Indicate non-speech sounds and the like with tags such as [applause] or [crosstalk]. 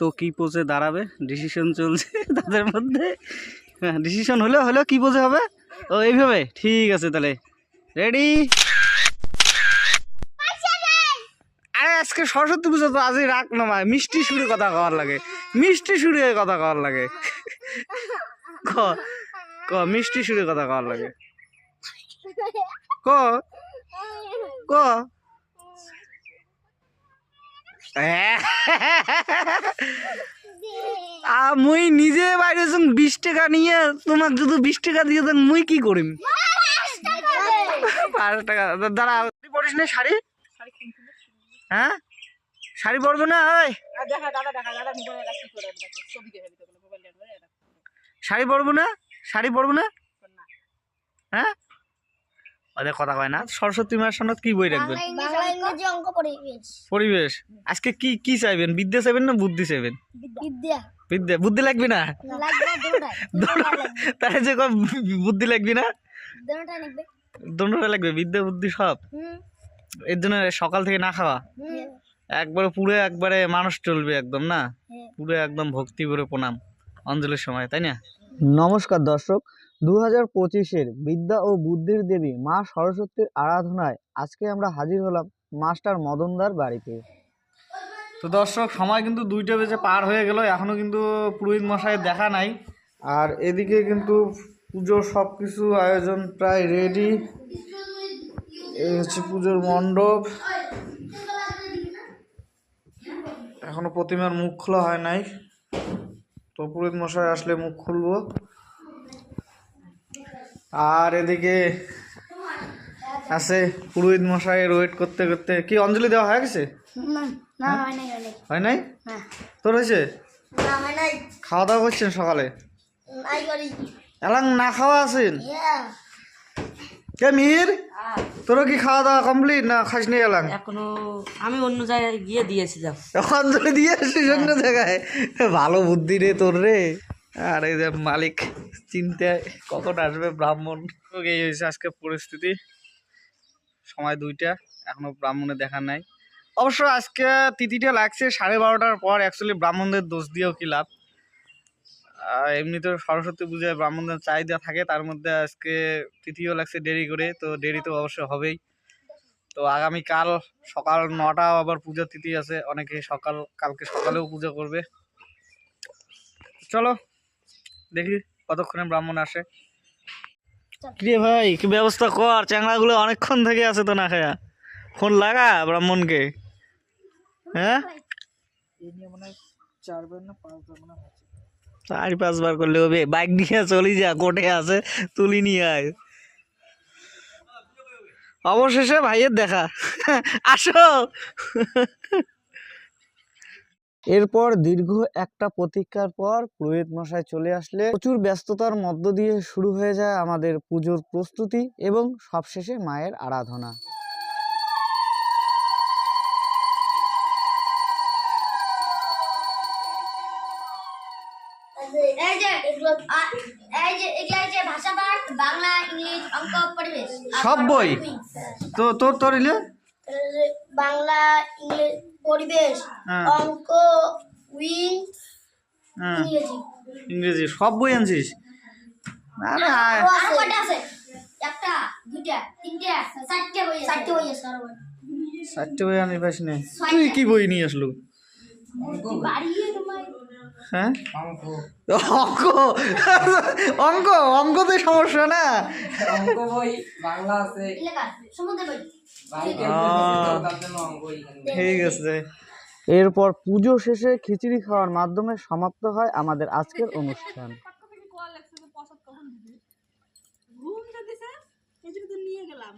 তো কি পোজে দাঁড়াবে? ডিসিশন চলছে [laughs] তাদের মধ্যে। হ্যাঁ ডিসিশন হলো হলেও কি পোজে হবে? ও, এইভাবে। ঠিক আছে তাহলে। রেডি আরে, আজকে সরস্বতী পুজো তো আজই রাখ না ভাই মিষ্টি সুরে কথা কওয়ার লাগে। মিষ্টি সুরে কথা কওয়ার লাগে। ক? ক? মিষ্টি সুরে কথা কওয়ার লাগে। ক? ক? মুই নিজে বাইরে বিশ টাকা নিয়ে তোমাক যদি বিশ টাকা দিয়ে দেন মুই কি করিম? পাঁচ টাকা। দাঁড়া পড়িস না শাড়ি? হ্যাঁ? শাড়ি পরবে না ওই শাড়ি পরবো না? শাড়ি পরবো না। হ্যাঁ? ওদের কথা কয় না? সরস্বতী মায়ের সামনে কি বই রাখবেন? বাংলা ইংরেজি অঙ্ক পরিবেশ। পরিবেশ। আজকে কি কি চাইবেন? বিদ্যা চাইবেন না বুদ্ধি চাইবেন? বিদ্যা। বিদ্যা। বুদ্ধি লাগবে না? [laughs] তাহলে যে বুদ্ধি লাগবে না? দুটা লাগবে। দুটোটা লাগবে। বিদ্যা বুদ্ধি সব? এর জন্য সকাল থেকে না খাওয়া? একবারে পুরো একবারে মানুষ চলবে একদম না? হ্যাঁ। পুরো একদম ভক্তি ভরে প্রণাম। অঞ্জলির সময় তাই না? নমস্কার দর্শক। দু হাজার পঁচিশের বিদ্যা ও বুদ্ধির দেবী মা সরস্বতীর আরাধনায় আজকে আমরা হাজির হলাম মাস্টার মদনদার বাড়িতে। তো দর্শক, সময় কিন্তু দুইটা বেজে পার হয়ে গেল, এখনও কিন্তু পুরোহিত মশাই দেখা নাই। আর এদিকে কিন্তু পুজোর সব কিছু আয়োজন প্রায় রেডি এই হচ্ছে পুজোর মণ্ডপ। এখনও প্রতিমার মুখ খোলা হয় নাই। তো পুরোহিত মশাই আসলে মুখ খুলবো। আর এদিকে আছে পুরোহিত মশাইয়ের ওয়েট করতে করতে। কি অঞ্জলি দেওয়া হয়ে গেছে? না না হয়? নাই হয় নাই। হয় তোর হয়েছে? হয় খাওয়া দাওয়া করছেন সকালে? নাই এলাং না খাওয়া আছেন? কে মির? তোর কি খাওয়া দাওয়া কমপ্লিট না খাস নি এলাং? এখনও আমি অন্য জায়গায় গিয়ে দিয়েছিলাম অঞ্জলি দিয়ে আসিস অন্য জায়গায়? ভালো বুদ্ধি রে তোর রে। আর এই যে মালিক। চিন্তায় কখন আসবে ব্রাহ্মণ। এই হয়েছে আজকে পরিস্থিতি। সময় দুইটা, এখনও ব্রাহ্মণের দেখা নাই। অবশ্য আজকে তিথিটা লাগছে সাড়ে বারোটার পর অ্যাকচুয়ালি ব্রাহ্মণদের দোষ দিয়েও কি লাভ? এমনি তো সরস্বতী পূজায় ব্রাহ্মণদের চাহিদা থাকে, তার মধ্যে আজকে তিথিও লাগছে দেরি করে, তো দেরি তো অবশ্য হবেই। তো আগামীকাল সকাল নটা আবার পূজার তিথি আছে, অনেকে সকাল, কালকে সকালেও পূজা করবে। চলো, দেখি। কতক্ষণে ব্রাহ্মণ আসে? কিরে ভাই কি ব্যবস্থা কর? চ্যাংড়াগুলো অনেকক্ষণ থেকে আছে তো না খায়া। ফোন লাগা ব্রাহ্মণকে? হ্যাঁ? চার পাঁচবার করলে হবে। বাইক নিয়ে চলি যা কোটে আছে তুলি নিয়ে আয়। অবশেষে ভাইয়ের দেখা। আসো। এরপর দীর্ঘ একটা প্রতীক্ষার পর পুরোহিত মশাই চলে আসলে। প্রচুর ব্যস্ততার মধ্য দিয়ে শুরু হয়ে যায় আমাদের পুজোর প্রস্তুতি এবং সবশেষে মায়ের আরাধনা। সব বই? তো তোর তোর বাংলা ইংলিশ পরিবেশ। হ্যাঁ। অঙ্ক হ্যাঁ। ইংরেজি। ইংরেজি সব বই আনছিস? আরে না আর কয়টা আছে। একটা দুইটা তিনটা চারটে বই আছে। চারটে বই আছে আরও বই। চারটে বই আনি পাস নে। তুই কি বই নিয়ে আসলো? হ্যাঁ? অঙ্ক। অঙ্ক? অঙ্কতে সমস্যা না? অঙ্ক বই বাংলা আছে। জন্য অঙ্ক এখানে ঠিক আছে। এরপর পুজো শেষে খিচুড়ি খাওয়ার মাধ্যমে সমাপ্ত হয় আমাদের আজকের অনুষ্ঠান। নিয়ে গেলাম।